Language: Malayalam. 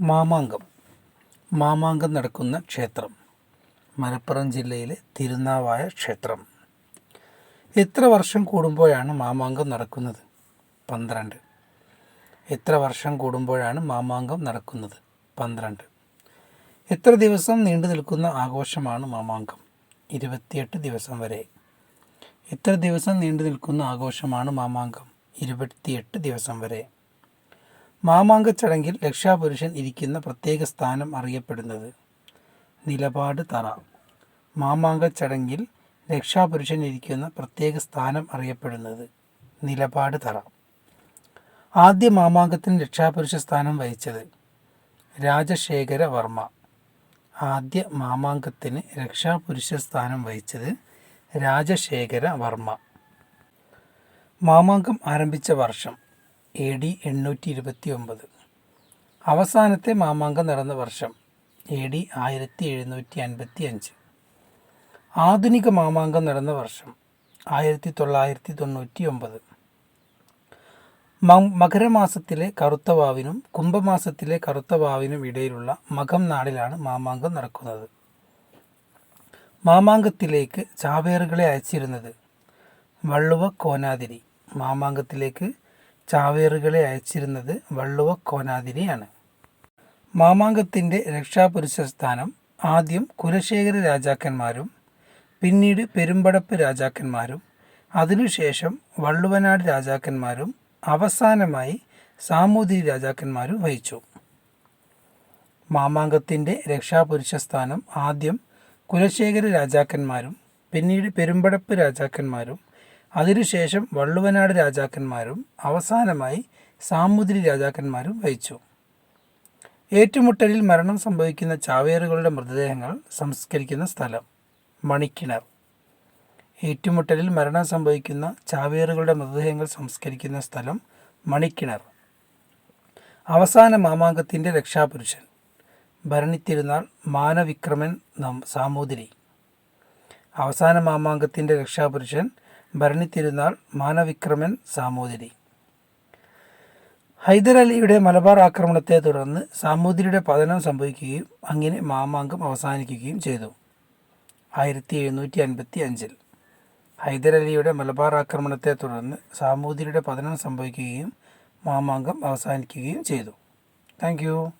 മാമാങ്കം. മാമാങ്കം നടക്കുന്ന ക്ഷേത്രം. മലപ്പുറം ജില്ലയിലെ തിരുനാവായ ക്ഷേത്രം. എത്ര വർഷം കൂടുമ്പോഴാണ് മാമാങ്കം നടക്കുന്നത്? പന്ത്രണ്ട്. എത്ര വർഷം കൂടുമ്പോഴാണ് മാമാങ്കം നടക്കുന്നത്? പന്ത്രണ്ട്. എത്ര ദിവസം നീണ്ടു നിൽക്കുന്ന ആഘോഷമാണ് മാമാങ്കം? ഇരുപത്തിയെട്ട് ദിവസം വരെ. എത്ര ദിവസം നീണ്ടു നിൽക്കുന്ന ആഘോഷമാണ് മാമാങ്കം? ഇരുപത്തിയെട്ട് ദിവസം വരെ. മാമാങ്ക ചടങ്ങിൽ രക്ഷാപുരുഷൻ ഇരിക്കുന്ന പ്രത്യേക സ്ഥാനം അറിയപ്പെടുന്നത്. നിലപാട് തറ. മാമാങ്ക ചടങ്ങിൽ രക്ഷാപുരുഷൻ ഇരിക്കുന്ന പ്രത്യേക സ്ഥാനം അറിയപ്പെടുന്നത്. നിലപാട് തറ. ആദ്യ മാമാങ്കത്തിന് രക്ഷാപുരുഷ സ്ഥാനം വഹിച്ചത് രാജശേഖര വർമ്മ. ആദ്യ മാമാങ്കത്തിന് രക്ഷാപുരുഷ സ്ഥാനം വഹിച്ചത് രാജശേഖര വർമ്മ. മാമാങ്കം ആരംഭിച്ച വർഷം എ ഡി എണ്ണൂറ്റി ഇരുപത്തി ഒമ്പത് അവസാനത്തെ മാമാങ്കം നടന്ന വർഷം എ ഡി ആയിരത്തി എഴുന്നൂറ്റി അൻപത്തി അഞ്ച് ആധുനിക മാമാങ്കം നടന്ന വർഷം ആയിരത്തി തൊള്ളായിരത്തി തൊണ്ണൂറ്റി ഒമ്പത് മകരമാസത്തിലെ കറുത്ത വാവിനും കുംഭമാസത്തിലെ കറുത്ത വാവിനും ഇടയിലുള്ള മകം നാളിലാണ് മാമാങ്കം നടക്കുന്നത്. മാമാങ്കത്തിലേക്ക് ചാവേറുകളെ അയച്ചിരുന്നത് വള്ളുവ കോനാതിരി മാമാങ്കത്തിലേക്ക് ചാവേറുകളെ അയച്ചിരുന്നത് വള്ളുവ കോനാതിരിയാണ് മാമാങ്കത്തിന്റെ രക്ഷാപുരുഷ സ്ഥാനം ആദ്യം കുലശേഖര രാജാക്കന്മാരും പിന്നീട് പെരുമ്പടപ്പ് രാജാക്കന്മാരും അതിനുശേഷം വള്ളുവനാട് രാജാക്കന്മാരും അവസാനമായി സാമൂതിരി രാജാക്കന്മാരും വഹിച്ചു. മാമാങ്കത്തിന്റെ രക്ഷാപുരുഷ സ്ഥാനം ആദ്യം കുലശേഖര രാജാക്കന്മാരും പിന്നീട് പെരുമ്പടപ്പ് രാജാക്കന്മാരും അതിനുശേഷം വള്ളുവനാട് രാജാക്കന്മാരും അവസാനമായി സാമുദ്രി രാജാക്കന്മാരും വഹിച്ചു. ഏറ്റുമുട്ടലിൽ മരണം സംഭവിക്കുന്ന ചാവേറുകളുടെ മൃതദേഹങ്ങൾ സംസ്കരിക്കുന്ന സ്ഥലം മണിക്കിണർ. ഏറ്റുമുട്ടലിൽ മരണം സംഭവിക്കുന്ന ചാവേറുകളുടെ മൃതദേഹങ്ങൾ സംസ്കരിക്കുന്ന സ്ഥലം മണിക്കിണർ. അവസാന മാമാങ്കത്തിന്റെ രക്ഷാപുരുഷൻ. ഭരണിത്തിരുന്നാൾ മാനവിക്രമൻ സാമൂതിരി. അവസാന മാമാങ്കത്തിന്റെ രക്ഷാപുരുഷൻ ഭരണിത്തിരുന്നാൾ മാനവിക്രമൻ സാമൂതിരി. ഹൈദരലിയുടെ മലബാർ ആക്രമണത്തെ തുടർന്ന് സാമൂതിരിയുടെ പതനം സംഭവിക്കുകയും അങ്ങനെ മാമാങ്കം അവസാനിക്കുകയും ചെയ്തു. ആയിരത്തി എഴുന്നൂറ്റി അൻപത്തി അഞ്ചിൽ ഹൈദരലിയുടെ മലബാർ ആക്രമണത്തെ തുടർന്ന് സാമൂതിരിയുടെ പതനം സംഭവിക്കുകയും മാമാങ്കം അവസാനിക്കുകയും ചെയ്തു. താങ്ക്